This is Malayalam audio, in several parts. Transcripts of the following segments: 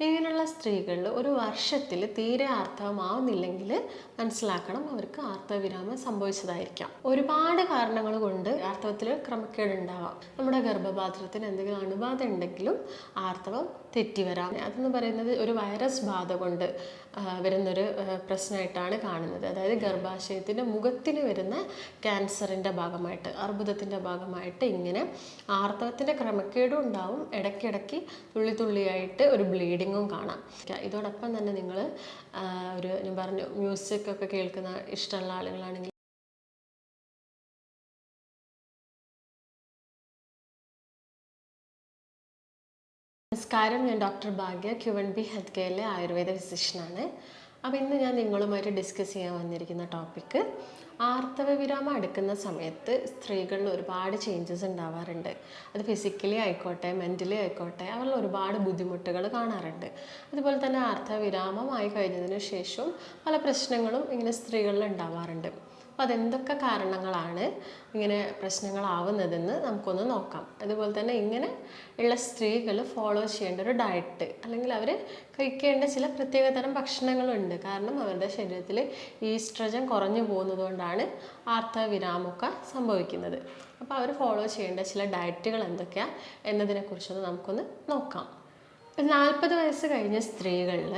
ഇങ്ങനെയുള്ള സ്ത്രീകളിൽ ഒരു വർഷത്തിൽ തീരെ ആർത്തവമാവുന്നില്ലെങ്കിൽ മനസ്സിലാക്കണം അവർക്ക് ആർത്തവവിരാമം സംഭവിച്ചതായിരിക്കാം. ഒരുപാട് കാരണങ്ങൾ കൊണ്ട് ആർത്തവത്തിൽ ക്രമക്കേട് ഉണ്ടാവാം നമ്മുടെ ഗർഭപാത്രത്തിന് എന്തെങ്കിലും അണുബാധ ഉണ്ടെങ്കിലും ആർത്തവം തെറ്റി വരാം അതെന്ന് പറയുന്നത് ഒരു വൈറസ് ബാധ കൊണ്ട് വരുന്നൊരു പ്രശ്നമായിട്ടാണ് കാണുന്നത്. അതായത് ഗർഭാശയത്തിന്റെ മുഖത്തിന് വരുന്ന ക്യാൻസറിന്റെ ഭാഗമായിട്ട് അർബുദത്തിന്റെ ഭാഗമായിട്ട് ഇങ്ങനെ ആർത്തവത്തിന്റെ ക്രമക്കേടും ഉണ്ടാവും. ഇടയ്ക്കിടയ്ക്ക് തുള്ളി തുള്ളിയായിട്ട് ഒരു ബ്ലീഡിങ്ങും കാണാം. ഇതോടൊപ്പം തന്നെ നിങ്ങൾ ഒരു ഞാൻ പറഞ്ഞു മ്യൂസിക് ഒക്കെ കേൾക്കുന്ന ഇഷ്ടമുള്ള ആളുകളാണെങ്കിൽ നമസ്കാരം ഞാൻ doctor Bhagya Q N B health കെയറിലെ Ayurveda ഫിസിഷ്യനാണ്. അപ്പോൾ ഇന്ന് ഞാൻ നിങ്ങളുമായിട്ട് ഡിസ്കസ് ചെയ്യാൻ വന്നിരിക്കുന്ന ടോപ്പിക്ക് ആർത്തവ വിരാമം എടുക്കുന്ന സമയത്ത് സ്ത്രീകളിൽ ഒരുപാട് ചേഞ്ചസ് ഉണ്ടാവാറുണ്ട്. അത് ഫിസിക്കലി ആയിക്കോട്ടെ മെന്റലി ആയിക്കോട്ടെ അവരിൽ ഒരുപാട് ബുദ്ധിമുട്ടുകൾ കാണാറുണ്ട്. അതുപോലെ തന്നെ ആർത്തവ വിരാമം ആയി കഴിഞ്ഞതിന് ശേഷവും പല പ്രശ്നങ്ങളും ഇങ്ങനെ സ്ത്രീകളിൽ ഉണ്ടാവാറുണ്ട്. അപ്പോൾ അതെന്തൊക്കെ കാരണങ്ങളാണ് ഇങ്ങനെ പ്രശ്നങ്ങളാവുന്നതെന്ന് നമുക്കൊന്ന് നോക്കാം. അതുപോലെ തന്നെ ഇങ്ങനെ ഉള്ള സ്ത്രീകൾ ഫോളോ ചെയ്യേണ്ട ഒരു ഡയറ്റ് അല്ലെങ്കിൽ അവർ കഴിക്കേണ്ട ചില പ്രത്യേകതരം ഭക്ഷണങ്ങളുണ്ട്. കാരണം അവരുടെ ശരീരത്തിൽ ഈസ്ട്രജൻ കുറഞ്ഞു പോകുന്നതുകൊണ്ടാണ് ആർത്തവിരാമൊക്കെ സംഭവിക്കുന്നത്. അപ്പോൾ അവർ ഫോളോ ചെയ്യേണ്ട ചില ഡയറ്റുകൾ എന്തൊക്കെയാണ് എന്നതിനെക്കുറിച്ചൊന്ന് നമുക്കൊന്ന് നോക്കാം. നാൽപ്പത് വയസ്സ് കഴിഞ്ഞ സ്ത്രീകളിൽ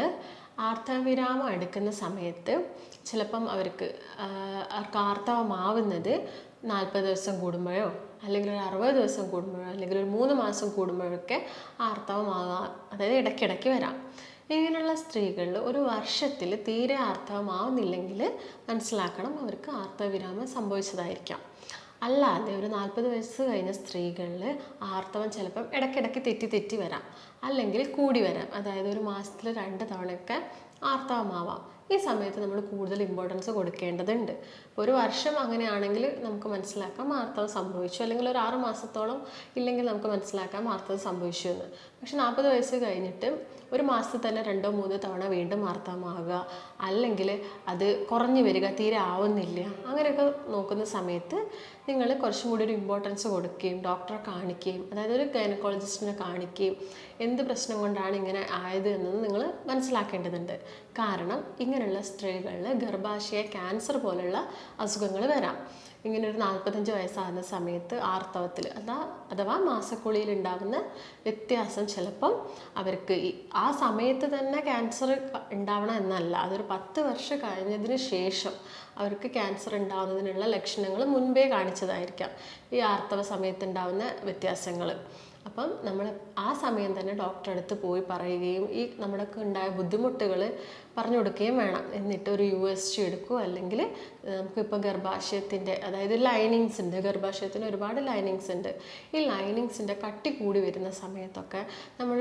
ആർത്തവവിരാമം എടുക്കുന്ന സമയത്ത് ചിലപ്പം അവർക്ക് അവർക്ക് ആർത്തവമാവുന്നത് നാൽപ്പത് ദിവസം കൂടുമ്പോഴോ അല്ലെങ്കിൽ ഒരു അറുപത് ദിവസം കൂടുമ്പോഴോ അല്ലെങ്കിൽ ഒരു മൂന്ന് മാസം കൂടുമ്പോഴൊക്കെ ആർത്തവമാകാം അതായത് ഇടയ്ക്കിടയ്ക്ക് വരാം. ഇങ്ങനെയുള്ള സ്ത്രീകളിൽ ഒരു വർഷത്തിൽ തീരെ ആർത്തവമാവുന്നില്ലെങ്കിൽ മനസ്സിലാക്കണം അവർക്ക് ആർത്തവവിരാമം സംഭവിച്ചതായിരിക്കാം. അല്ലാതെ ഒരു നാൽപ്പത് വയസ്സ് കഴിഞ്ഞ സ്ത്രീകളിൽ ആർത്തവം ചിലപ്പം ഇടയ്ക്കിടയ്ക്ക് തെറ്റി തെറ്റി വരാം. അല്ലെങ്കിൽ കൂടി വരാം. അതായത് ഒരു മാസത്തിൽ രണ്ട് തവണയൊക്കെ ആർത്തവമാവാം. ഈ സമയത്ത് നമ്മൾ കൂടുതൽ ഇമ്പോർട്ടൻസ് കൊടുക്കേണ്ടതുണ്ട്. ഒരു വർഷം അങ്ങനെയാണെങ്കിൽ നമുക്ക് മനസ്സിലാക്കാം ആർത്തവം സംഭവിച്ചു. അല്ലെങ്കിൽ ഒരു ആറ് മാസത്തോളം ഇല്ലെങ്കിൽ നമുക്ക് മനസ്സിലാക്കാം ആർത്തവം സംഭവിച്ചു എന്ന്. പക്ഷെ നാൽപ്പത് വയസ്സ് കഴിഞ്ഞിട്ട് ഒരു മാസത്തിൽ തന്നെ രണ്ടോ മൂന്നോ തവണ വീണ്ടും ആർത്തവമാകുക അല്ലെങ്കിൽ അത് കുറഞ്ഞു വരിക തീരെ ആവുന്നില്ല. അങ്ങനെയൊക്കെ നോക്കുന്ന സമയത്ത് നിങ്ങൾ കുറച്ചും കൂടി ഒരു ഇമ്പോർട്ടൻസ് കൊടുക്കുകയും ഡോക്ടറെ കാണിക്കുകയും അതായത് ഒരു ഗൈനക്കോളജിസ്റ്റിനെ കാണിക്കുകയും എന്ത് പ്രശ്നം കൊണ്ടാണ് ഇങ്ങനെ ആയത് എന്നത് നിങ്ങൾ മനസ്സിലാക്കേണ്ടതുണ്ട്. കാരണം ഇങ്ങനെയുള്ള സ്ത്രീകളിൽ ഗർഭാശയ ക്യാൻസർ പോലുള്ള അസുഖങ്ങൾ വരാം. ഇങ്ങനെ ഒരു നാൽപ്പത്തഞ്ച് വയസ്സാകുന്ന സമയത്ത് ആർത്തവത്തിൽ അതാ അഥവാ മാസക്കുളിയിൽ ഉണ്ടാകുന്ന വ്യത്യാസം ചിലപ്പം അവർക്ക് ആ സമയത്ത് തന്നെ ക്യാൻസർ ഉണ്ടാവണം എന്നല്ല. അതൊരു പത്ത് വർഷം കഴിഞ്ഞതിന് ശേഷം അവർക്ക് ക്യാൻസർ ഉണ്ടാകുന്നതിനുള്ള ലക്ഷണങ്ങൾ മുൻപേ കാണിച്ചതായിരിക്കാം ഈ ആർത്തവ സമയത്ത് ഉണ്ടാകുന്ന വ്യത്യാസങ്ങൾ. അപ്പം നമ്മൾ ആ സമയം തന്നെ ഡോക്ടറെ അടുത്ത് പോയി പറയുകയും ഈ നമ്മുടെയൊക്കെ ഉണ്ടായ ബുദ്ധിമുട്ടുകൾ പറഞ്ഞു കൊടുക്കുകയും വേണം. എന്നിട്ട് ഒരു യു എസ് ജി എടുക്കുക അല്ലെങ്കിൽ നമുക്കിപ്പോൾ ഗർഭാശയത്തിന്റെ അതായത് ലൈനിങ്സ് ഉണ്ട്. ഗർഭാശയത്തിന് ഒരുപാട് ലൈനിങ്സ് ഉണ്ട്. ഈ ലൈനിങ്സിന്റെ കട്ടി കൂടി വരുന്ന സമയത്തൊക്കെ നമ്മൾ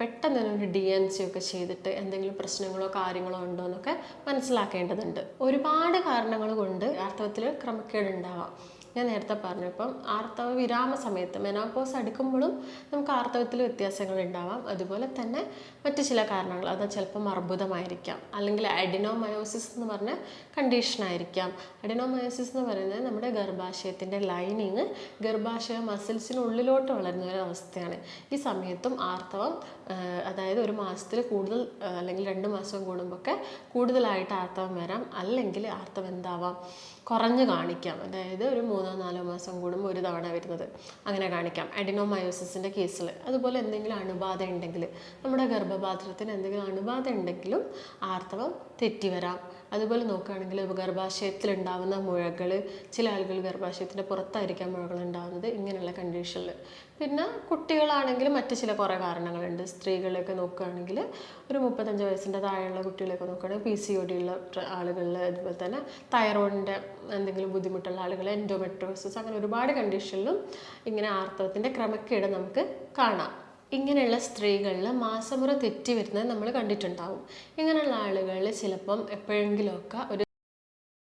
പെട്ടെന്ന് തന്നെ ഒരു ഡി എൻ സി ഒക്കെ ചെയ്തിട്ട് എന്തെങ്കിലും പ്രശ്നങ്ങളോ കാര്യങ്ങളോ ഉണ്ടോ എന്നൊക്കെ മനസ്സിലാക്കേണ്ടതുണ്ട്. ഒരുപാട് കാരണങ്ങൾ കൊണ്ട് ആർത്തവത്തിൽ ക്രമക്കേട് ഉണ്ടാവാം ഞാൻ നേരത്തെ പറഞ്ഞു. ഇപ്പം ആർത്തവ വിരാമ സമയത്ത് മെനോപോസ് അടുക്കുമ്പോഴും നമുക്ക് ആർത്തവത്തിൽ വ്യത്യാസങ്ങൾ ഉണ്ടാവാം. അതുപോലെ തന്നെ മറ്റു ചില കാരണങ്ങൾ. അത് ചിലപ്പം അർബുദമായിരിക്കാം. അല്ലെങ്കിൽ അഡിനോമയോസിസ് എന്ന് പറഞ്ഞ കണ്ടീഷനായിരിക്കാം അഡിനോമയോസിസ് എന്ന് പറയുന്നത് നമ്മുടെ ഗർഭാശയത്തിന്റെ ലൈനിങ് ഗർഭാശയ മസിൽസിന് ഉള്ളിലോട്ട് വളരുന്ന ഒരു അവസ്ഥയാണ്. ഈ സമയത്തും ആർത്തവം അതായത് ഒരു മാസത്തിൽ കൂടുതൽ അല്ലെങ്കിൽ രണ്ട് മാസം കൂടുമ്പോഴൊക്കെ കൂടുതലായിട്ട് ആർത്തവം വരാം അല്ലെങ്കിൽ ആർത്തവം എന്താവാം കുറഞ്ഞ് കാണിക്കാം. അതായത് ഒരു മൂന്നോ നാലോ മാസം കൂടുമ്പോൾ ഒരു തവണ വരുന്നത് അങ്ങനെ കാണിക്കാം. അഡിനോമയോസിന്റെ കേസിൽ. അതുപോലെ എന്തെങ്കിലും അണുബാധ ഉണ്ടെങ്കിൽ നമ്മുടെ ഗർഭപാത്രത്തിന് എന്തെങ്കിലും അണുബാധ ഉണ്ടെങ്കിലും ആർത്തവം തെറ്റി വരാം. അതുപോലെ നോക്കുകയാണെങ്കിൽ ഗർഭാശയത്തിൽ ഉണ്ടാവുന്ന മുഴകൾ ചില ആളുകൾ ഗർഭാശയത്തിന്റെ പുറത്തായിരിക്കാം മുഴകൾ ഉണ്ടാകുന്നത് ഇങ്ങനെയുള്ള കണ്ടീഷനിൽ പിന്നെ കുട്ടികളാണെങ്കിൽ മറ്റ് ചില കുറേ കാരണങ്ങളുണ്ട്. സ്ത്രീകളെയൊക്കെ നോക്കുകയാണെങ്കിൽ ഒരു മുപ്പത്തഞ്ച് വയസ്സിന്റെ താഴെയുള്ള കുട്ടികളെയൊക്കെ നോക്കുകയാണെങ്കിൽ പി സി ഒ ഡി ഉള്ള ആളുകളിൽ അതുപോലെ തന്നെ തൈറോയിഡിന്റെ എന്തെങ്കിലും ബുദ്ധിമുട്ടുള്ള ആളുകൾ എൻഡോമെട്രോസിസ് അങ്ങനെ ഒരുപാട് കണ്ടീഷനിലും ഇങ്ങനെ ആർത്തവത്തിന്റെ ക്രമക്കേട് നമുക്ക് കാണാം. ഇങ്ങനെയുള്ള സ്ത്രീകളിൽ മാസമുറ തെറ്റി വരുന്നത് നമ്മൾ കണ്ടിട്ടുണ്ടാവും. ഇങ്ങനെയുള്ള ആളുകളിൽ ചിലപ്പം എപ്പോഴെങ്കിലുമൊക്കെ ഒരു